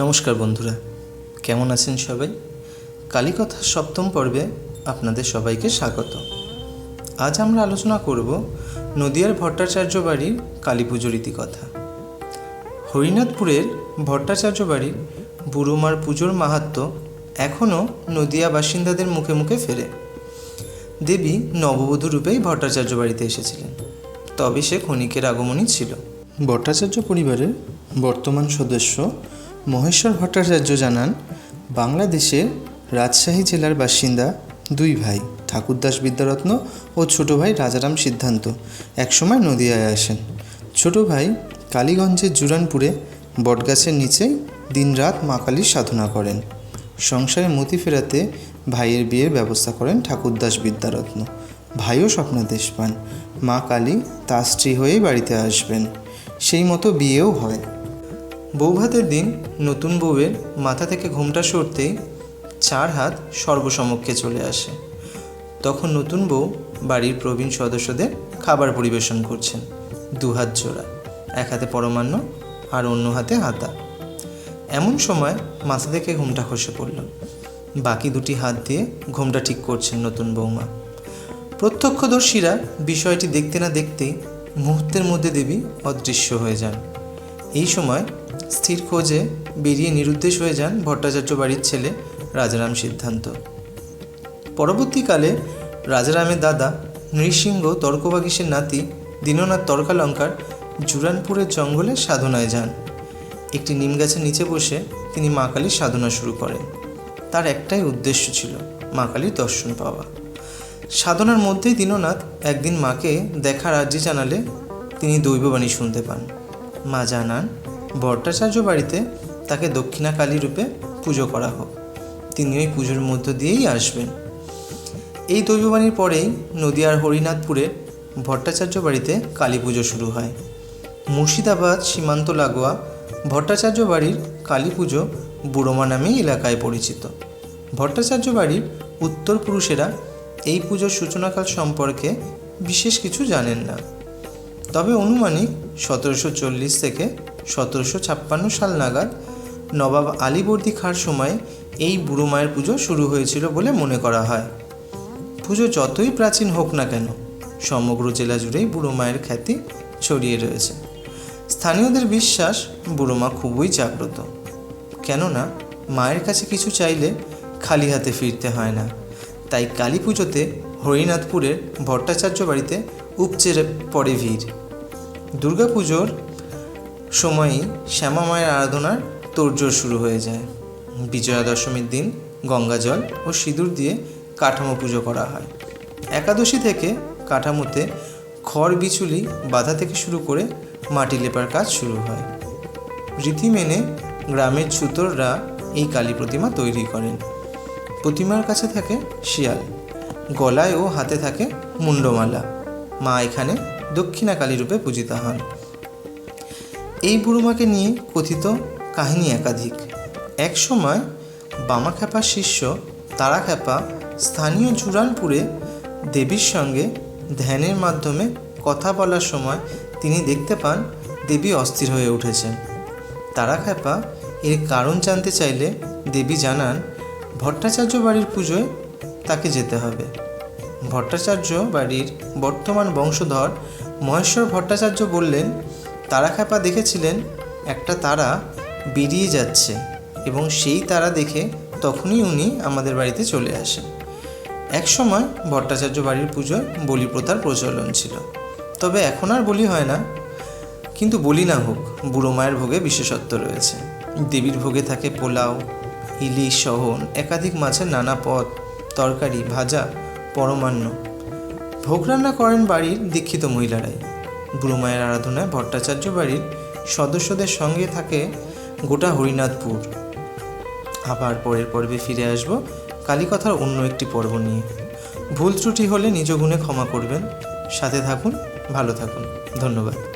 নমস্কার বন্ধুরা, কেমন আছেন সবাই? কালীকথার সপ্তম পর্বে আপনাদের সবাইকে স্বাগত। আজ আমরা আলোচনা করব নদিয়ার ভট্টাচার্য বাড়ির কালী পুজোর ইতিকথা। হরিনাথপুরের ভট্টাচার্য বাড়ির বুড়োমার পুজোর মাহাত্ম্য এখনও নদিয়া বাসিন্দাদের মুখে মুখে ফেরে। দেবী নববধূ রূপেই ভট্টাচার্য বাড়িতে এসেছিলেন, তবে সে ক্ষণিকের আগমনই ছিল। ভট্টাচার্য পরিবারের বর্তমান সদস্য মহেশ্বর ভট্টাচার্য জানান বাংলাদেশের রাজশাহী জেলার বাসিন্দা দুই ভাই, ঠাকুরদাস বিদ্যারত্ন ও ছোট ভাই রাজারাম সিদ্ধান্ত, একসময় নদিয়ায় আসেন। ছোট ভাই কালীগঞ্জের জুরানপুরে বটগাছের নিচে দিনরাত মা কালীর সাধনা করেন। সংসারে মতি ফেরাতে ভাইয়ের বিয়ের ব্যবস্থা করেন ঠাকুরদাস বিদ্যারত্ন। ভাইও স্বপ্নাদেশ পান। মা কালী তার স্ত্রী হয়েই বাড়িতে আসবেন। সেই মতো বিয়েও হয়। বৌভাতের দিন নতুন বউয়ের মাথা থেকে ঘুমটা সরতেই চার হাত সর্বসমক্ষে চলে আসে। তখন নতুন বউ বাড়ির প্রবীণ সদস্যদের খাবার পরিবেশন করছেন। দু হাত জোড়া, এক হাতে পরমান্ন আর অন্য হাতে হাতা। এমন সময় মাথা থেকে ঘুমটা খসে পড়ল। বাকি দুটি হাত দিয়ে ঘুমটা ঠিক করছেন নতুন বৌমা প্রত্যক্ষদর্শীরা বিষয়টি দেখতে না দেখতেই মুহূর্তের মধ্যে দেবী অদৃশ্য হয়ে যান। এই সময় স্থির খোঁজে বেরিয়ে নিরুদ্দেশ হয়ে যান ভট্টাচার্য বাড়ির ছেলে রাজারাম সিদ্ধান্ত। পরবর্তীকালে রাজারামের দাদা নৃসিংহ তর্কবাগীশের নাতি দীননাথ তর্কালঙ্কার জুরানপুরের জঙ্গলে সাধনায় যান। একটি নিম গাছের নিচে বসে তিনি মা কালীর সাধনা শুরু করেন। তার একটাই উদ্দেশ্য ছিল মা কালীর দর্শন পাওয়া। সাধনার মধ্যেই দীননাথ একদিন মাকে দেখার আর্জি জানালে তিনি দৈববাণী শুনতে পান। মা জানান ভট্টাচার্য বাড়িতে তাকে দক্ষিণা কালী রূপে পুজো করা হোক। তিনি ওই পুজোর মধ্য দিয়েই আসবেন। এই দৈববাণীর পরেই নদিয়ার হরিনাথপুরে ভট্টাচার্য বাড়িতে কালী পুজো শুরু হয়। মুর্শিদাবাদ, সীমান্ত লাগোয়া ভট্টাচার্য বাড়ির কালী পুজো বুড়োমা নামেই এলাকায় পরিচিত। ভট্টাচার্য বাড়ির উত্তর পুরুষেরা এই পুজোর সূচনাকাল সম্পর্কে বিশেষ কিছু জানেন না। তবে অনুমানিক সতেরোশো চল্লিশ থেকে সতেরোশো ছাপ্পান্ন সাল নাগাদ নবাব আলীবর্দী খাঁর সময় এই বুড়ো মায়ের পুজো শুরু হয়েছিল বলে মনে করা হয়। পুজো যতই প্রাচীন হোক না কেন, সমগ্র জেলা জুড়েই বুড়ো মায়ের খ্যাতি ছড়িয়ে রয়েছে। স্থানীয়দের বিশ্বাস বুড়ো মা খুবই জাগ্রত। কেননা, মায়ের কাছে কিছু চাইলে খালি হাতে ফিরতে হয় না। তাই কালী পুজোতে হরিনাথপুরের ভট্টাচার্য বাড়িতে উপচে পড়ে ভিড়। দুর্গাপুজোর সময়ই শ্যামা মায়ের আরাধনার তোড়জোড় শুরু হয়ে যায়। বিজয়া দশমীর দিন গঙ্গাজল ও সিঁদুর দিয়ে কাঠামো পুজো করা হয়। একাদশী থেকে কাঠামোতে খড় বিচুলি বাধা থেকে শুরু করে মাটি লেপার কাজ শুরু হয়। রীতি মেনে গ্রামের ছুতররা এই কালী প্রতিমা তৈরি করেন। প্রতিমার কাছে থাকে শিয়াল, গলায় ও হাতে থাকে মুন্ডমালা। মা এখানে দক্ষিণা কালী রূপে পূজিতা হন। এই বুড়োমাকে নিয়ে কথিত কাহিনী একাধিক। এক সময় বামাখ্যাপার শিষ্য তারাখ্যাপা স্থানীয় জুরানপুরে দেবীর সঙ্গে ধ্যানের মাধ্যমে কথা বলার সময় তিনি দেখতে পান দেবী অস্থির হয়ে উঠেছেন। তারাখ্যাপা এর কারণ জানতে চাইলে দেবী জানান, ভট্টাচার্য বাড়ির পুজোয় তাকে যেতে হবে। ভট্টাচার্য বাড়ির বর্তমান বংশধর মহেশ্বর ভট্টাচার্য বললেন তারাখ্যাপা দেখেছিলেন, একটা তারা বেরিয়ে যাচ্ছে এবং সেই তারা দেখে তখনই উনি আমাদের বাড়িতে চলে আসেন। এক সময় ভট্টাচার্য বাড়ির পুজোয় বলি প্রথার প্রচলন ছিল। তবে এখন আর বলি হয় না, কিন্তু বলি না হোক, বুড়ো মায়ের ভোগে বিশেষত্ব রয়েছে। দেবীর ভোগে থাকে পোলাও, ইলিশ, সহন, একাধিক মাছের নানা পদ, তরকারি, ভাজা, পরমান্ন। ভোগ রান্না করেন বাড়ির দীক্ষিত মহিলারাই। বুড়ো মায়ের আরাধনায় ভট্টাচার্য বাড়ির সদস্যদের সঙ্গে থাকে গোটা হরিনাথপুর। আবার পরের পর্বে ফিরে আসব কালীকথার অন্য একটি পর্ব নিয়ে। ভুল ত্রুটি হলে নিজ গুণে ক্ষমা করবেন। সাথে থাকুন, ভালো থাকুন। ধন্যবাদ।